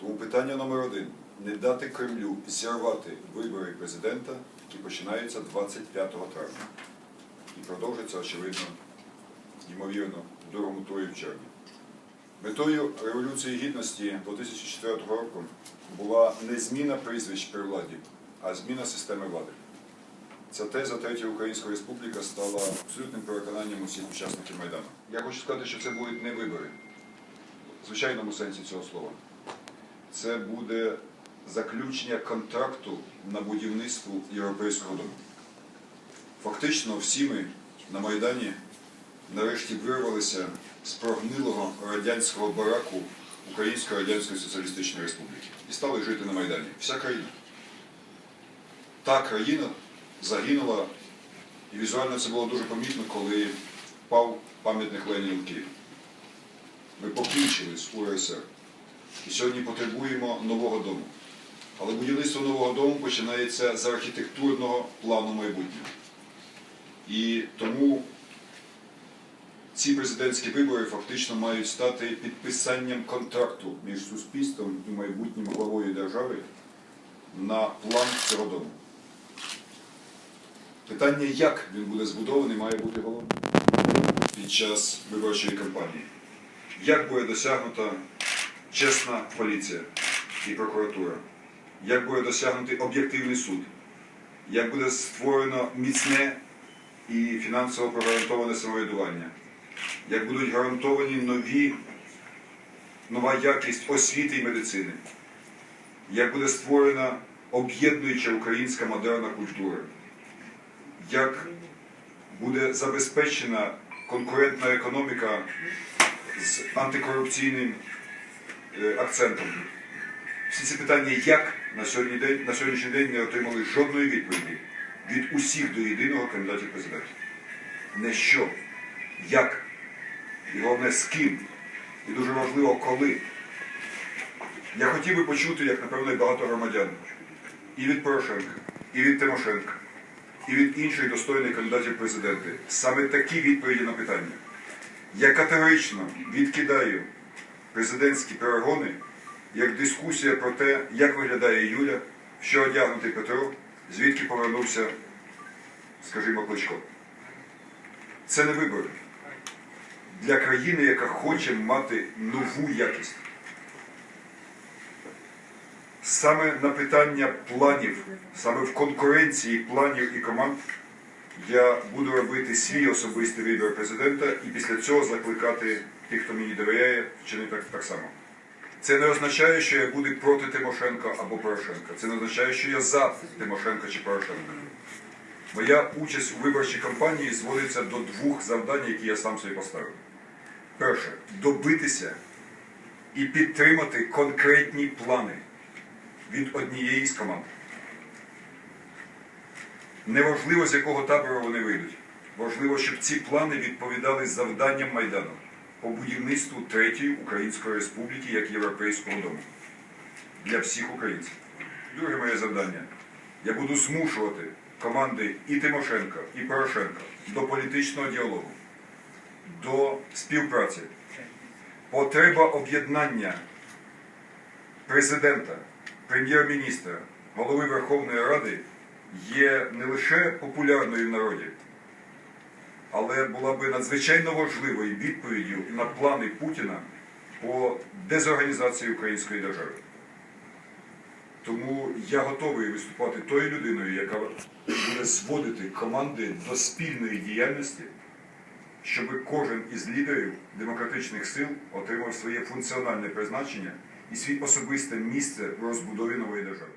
Тому питання номер один не дати Кремлю зірвати вибори президента, які починаються 25 травня. І продовжаться, очевидно, ймовірно, в другому турі в червні. Метою Революції Гідності 2004 року була не зміна прізвищ при владі, а зміна системи влади. Ця теза Третя Українська Республіка стала абсолютним переконанням усіх учасників Майдану. Я хочу сказати, що це будуть не вибори, в звичайному сенсі цього слова. Це буде заключення контракту на будівництво Європейського дому. Фактично, всі ми на Майдані нарешті вирвалися з прогнилого радянського бараку Української Радянської Соціалістичної Республіки і стали жити на Майдані. Вся країна. Та країна загинула, і візуально це було дуже помітно, коли впав пам'ятник Леніну. Ми покінчили з УРСР. І сьогодні потребуємо нового дому. Але будівництво нового дому починається з архітектурного плану майбутнього. І тому ці президентські вибори фактично мають стати підписанням контракту між суспільством і майбутнім главою держави на план цього дому. Питання, як він буде збудований, має бути головним під час виборчої кампанії. Як буде досягнута чесна поліція і прокуратура? Як буде досягнутий об'єктивний суд? Як буде створено міцне і фінансово прогарантоване самоврядування? Як будуть гарантовані нові, нова якість освіти і медицини? Як буде створена об'єднуюча українська модерна культура? Як буде забезпечена конкурентна економіка з антикорупційним акцентом? Всі ці питання, як на сьогодні день, на сьогоднішній день не отримали жодної відповіді від усіх до єдиного кандидатів президентів. Не що, як, і головне з ким, і дуже важливо коли. Я хотів би почути, як напевно багато громадян, і від Порошенка, і від Тимошенка, і від інших достойних кандидатів президенти саме такі відповіді на питання. Я категорично відкидаю президентські перегони як дискусія про те, як виглядає Юля, що одягнутий Петро, звідки повернувся, скажімо, Кличко. Це не вибори для країни, яка хоче мати нову якість. Саме на питання планів, саме в конкуренції планів і команд я буду робити свій особистий вибір президента і після цього закликати тих, хто мені довіряє, вчинити так, так само. Це не означає, що я буду проти Тимошенка або Порошенка. Це не означає, що я за Тимошенка чи Порошенка. Моя участь у виборчій кампанії зводиться до двох завдань, які я сам собі поставив. Перше добитися і підтримати конкретні плани від однієї з команд. Неважливо, з якого табору вони вийдуть. Важливо, щоб ці плани відповідали завданням Майдану по будівництву Третьої Української Республіки як Європейського дому для всіх українців. Друге моє завдання. Я буду змушувати команди і Тимошенка, і Порошенка до політичного діалогу, до співпраці. Потреба об'єднання президента, прем'єр-міністра, голови Верховної Ради є не лише популярною в народі, але була би надзвичайно важливою відповіддю на плани Путіна по дезорганізації української держави. Тому я готовий виступати тою людиною, яка буде зводити команди до спільної діяльності, щоб кожен із лідерів демократичних сил отримав своє функціональне призначення і свій особисте місце в розбудові нової держави.